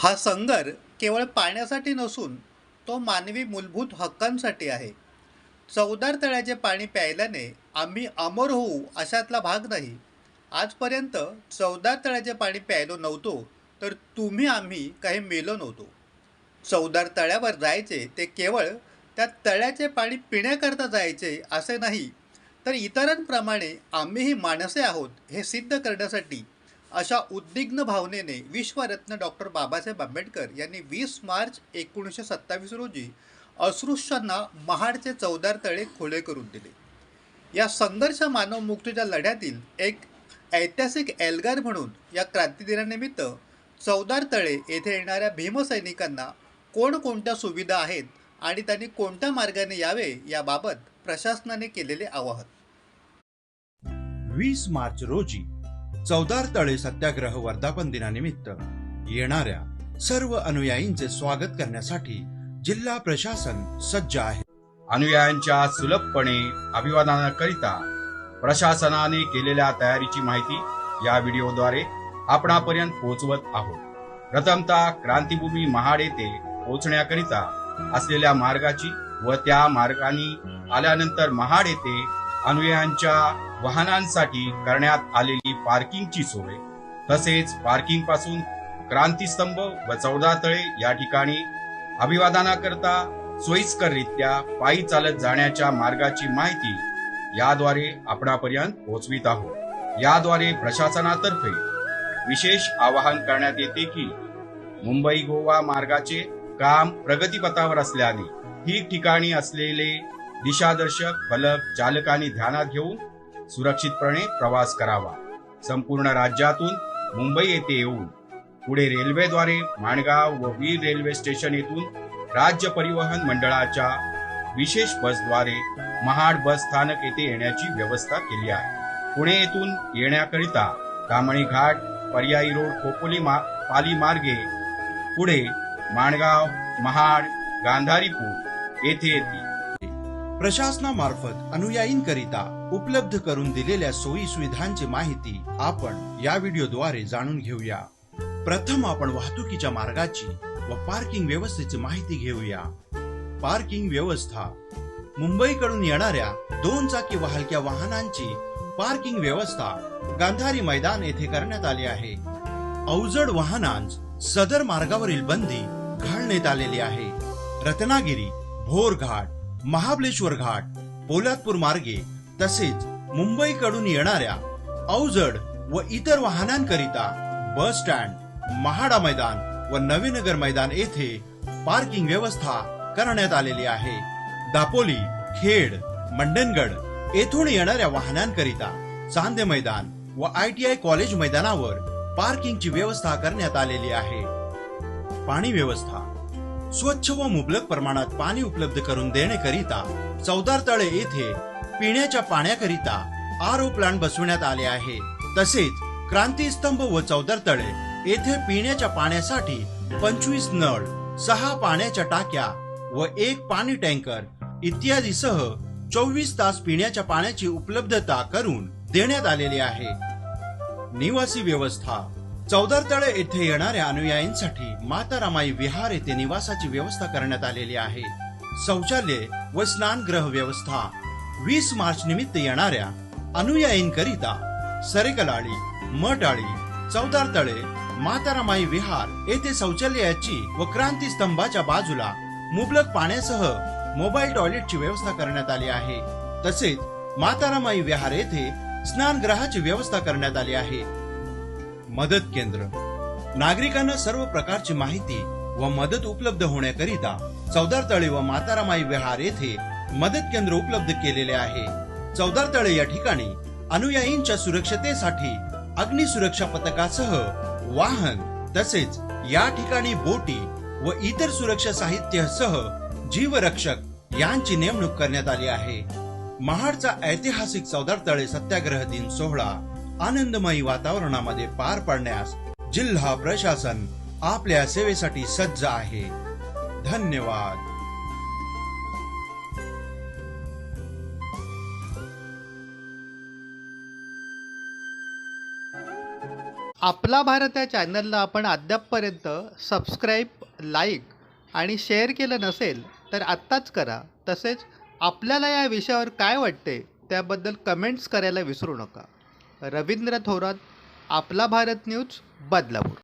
हा संगर केवळ पाण्यासाठी नसून तो मानवी मूलभूत हक्कांसाठी आहे. चवदार तळ्याचे पाणी प्यायल्याने आम्ही अमर होऊ अशातला भाग नाही. आजपर्यंत चवदार तळ्याचे पाणी प्यायलो नव्हतो तर तुम्ही आम्ही काही मेलो नव्हतो. चवदार तळ्यावर जायचे ते केवळ त्या तळ्याचे पाणी पिण्याकरता जायचे असे नाही तर इतरांप्रमाणे आम्हीही माणसे आहोत हे सिद्ध करण्यासाठी अशा उद्विग्न भावनेने विश्वरत्न डॉक्टर बाबासाहेब आंबेडकर यांनी वीस मार्च एकोणीसशे सत्तावीस रोजी अस्पृश्यांना महाडचे चौदार तळे खुले करून दिले. या संघर्ष मानव मुक्तीच्या लढ्यातील एक ऐतिहासिक एल्गार म्हणून या क्रांतिदिनानिमित्त चौदार तळे येथे येणाऱ्या भीमसैनिकांना कोणकोणत्या सुविधा आहेत आणि त्यांनी कोणत्या मार्गाने यावे याबाबत प्रशासनाने केलेले आवाहन. वीस मार्च रोजी चौदार तळे सत्याग्रह वर्धापन दिनानिमित्त येणाऱ्या सर्व अनुयायींचे स्वागत करण्यासाठी जिल्हा प्रशासन सज्ज आहे. अनुयायांच्या सुलभपणे अभिवादनाकरिता प्रशासनाने केलेल्या तयारीची माहिती या व्हिडिओद्वारे आपणापर्यंत पोहोचवत आहोत. प्रथमतः क्रांतीभूमी महाड येथे पोहोचण्याकरिता असलेल्या मार्गाची व त्या मार्गाने आल्यानंतर महाड येथे अनुयायांच्या वाहनांसाठी करण्यात आलेली पार्किंगची सोय. तसेच पार्किंगपासून क्रांतीस्तंभ व चौदा तळे या ठिकाणी अभिवादनाकरता सोयीस्कररित्या पायी चालत जाण्याच्या मार्गाची माहिती याद्वारे आपणापर्यंत पोहोचवित आहोत. याद्वारे प्रशासनातर्फे विशेष आवाहन करण्यात येते की मुंबई गोवा मार्गाचे काम प्रगतीपथावर असल्याने ठिकठिकाणी असलेले दिशादर्शक फलक चालकांनी ध्यानात घेऊन सुरक्षितपणे प्रवास करावा. संपूर्ण राज्यातून मुंबई येथे येऊन पुढे रेल्वेद्वारे माणगाव व वीर रेल्वे स्टेशन येथून राज्य परिवहन मंडळाच्या विशेष बसद्वारे महाड बस स्थानक येथे येण्याची व्यवस्था केली आहे. पुणे येथून येण्याकरिता कामणी घाट पर्यायी रोड खोपोली मा पाली मार्गे पुढे माणगाव महाड गांधारीपूर येथे येतील प्रशासनामार्फत अनुयायींकरिता उपलब्ध करून दिलेल्या सोयी सुविधांची माहिती आपण या व्हिडिओद्वारे जाणून घेऊया. प्रथम आपण वाहतुकीच्या मार्गाची व पार्किंग व्यवस्थेची माहिती घेऊया. पार्किंग व्यवस्था. मुंबईकडून येणाऱ्या दोन चाकी वाहलक्या वाहनांची पार्किंग व्यवस्था गांधारी मैदान येथे करण्यात आली आहे. अवजड वाहनांस सदर मार्गावरील बंदी घालण्यात आलेली आहे. रत्नागिरी भोरघाट महाबलेश्वर घाट पोलादपूर मार्गे तसेच मुंबईकडून येणाऱ्या अवजड व इतर वाहनांकरिता बस स्टँड महाडा मैदान व नवीनगर मैदान येथे पार्किंग व्यवस्था करण्यात आलेली आहे. दापोली खेड मंडणगड येथून येणाऱ्या वाहनांकरिता चांदे मैदान व आय टी आय कॉलेज मैदानावर पार्किंगची व्यवस्था करण्यात आलेली आहे. पाणी व्यवस्था स्वच्छ व मुबलक प्रमाणात पाणी उपलब्ध करून देण्याकरिता चौदार तळे येथे पिण्याच्या पाण्याकरिता आर ओ प्लांट बसवण्यात आले आहे. तसेच क्रांतीस्तंभ व चौदार तळे येथे पिण्याच्या पाण्यासाठी पंचवीस नळ सहा पाण्याच्या टाक्या व एक पाणी टँकर इत्यादीसह चोवीस तास पिण्याच्या पाण्याची उपलब्धता करून देण्यात आलेली आहे. निवासी व्यवस्था चौदार तळे येथे येणाऱ्या अनुयायींसाठी माता रामाई विहार येथे निवासाची व्यवस्था करण्यात आलेली आहे. शौचालय व स्नानगृह व्यवस्था. वीस मार्च निमित्त येणाऱ्या अनुयायींकरिता सरेकलाळी मटाळी चौदार तळे मातारामाई विहार येथे शौचालयाची व क्रांती स्तंभाच्या बाजूला मुबलक पाण्यासह मोबाईल टॉयलेटची व्यवस्था करण्यात आली आहे. तसेच मातारामाई विहार येथे स्नानगृहाची व्यवस्था करण्यात आली आहे. मदत केंद्र. नागरिकांना सर्व प्रकारची माहिती व मदत उपलब्ध होण्याकरिता चौदार तळे व मातारामाई विहार येथे मदत केंद्र उपलब्ध केलेले आहे. चौदार तळे या ठिकाणी अनुयायींच्या सुरक्षतेसाठी अग्निसुरक्षा पथकासह वाहन तसेच या ठिकाणी बोटी व इतर सुरक्षा साहित्यासह जीवरक्षक यांची नेमणूक करण्यात आली आहे. महाडचा ऐतिहासिक चौदार तळे सत्याग्रह दिन सोहळा आनंदमयी वातावरणामध्ये पार पाडण्यास जिल्हा प्रशासन आपल्या सेवेसाठी सज्ज आहे. धन्यवाद. आपला भारत या चॅनलला आपण अद्यापपर्यंत सबस्क्राईब लाईक आणि शेअर केलं नसेल तर आत्ताच करा. तसेच आपल्याला या विषयावर काय वाटते त्याबद्दल कमेंट्स करायला विसरू नका. रवींद्र थोरात आपला भारत न्यूज बदलापूर.